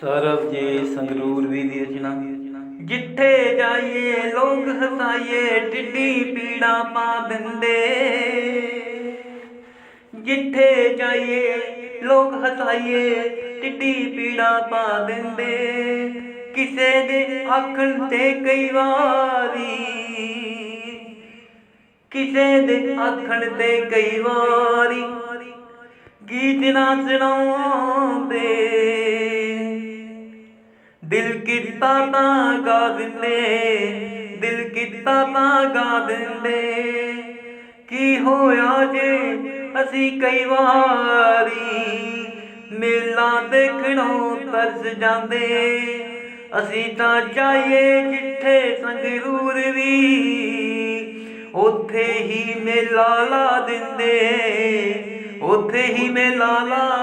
ਸਰਬ ਜੀ ਸੰਗਰੂਰ ਵੀ ਦੀ ਰਚਨਾ। ਜਿੱਥੇ ਜਾਈਏ, ਲੋਕ ਹਸਾਈਏ, ਟਿੱਡੀ ਪੀੜਾ ਪਾ ਦਿੰਦੇ। ਜਿੱਥੇ ਜਾਈਏ, ਲੋਕ ਹਸਾਈਏ, ਟਿੱਡੀ ਪੀੜਾ ਪਾ ਦਿੰਦੇ। ਕਿਸੇ ਦੇ ਆਖਣ ਤੇ ਕਈ ਵਾਰੀ, ਕਿਸੇ ਦੇ ਆਖਣ ਤੇ ਕਈ ਵਾਰੀ ਗੀਤ ਨਾ ਸੁਣਾਉਂਦੇ। ਦਿਲ ਕੀਤਾ ਤਾਂ ਗਾ ਦਿੰਦੇ, ਦਿਲ ਕੀਤਾ ਤਾਂ ਗਾ ਦਿੰਦੇ। ਕੀ ਹੋਇਆ ਜੇ ਅਸੀਂ ਕਈ ਵਾਰੀ ਮੇਲਾ ਦੇਖਣੋਂ ਤਰਸ ਜਾਂਦੇ? ਅਸੀਂ ਤਾਂ ਜਾਈਏ ਜਿੱਥੇ ਸੰਗਰੂਰ ਵੀ, ਉੱਥੇ ਹੀ ਮੇਲਾ ਲਾ ਦਿੰਦੇ। ਉੱਥੇ ਹੀ ਮੇਲਾ ਲਾ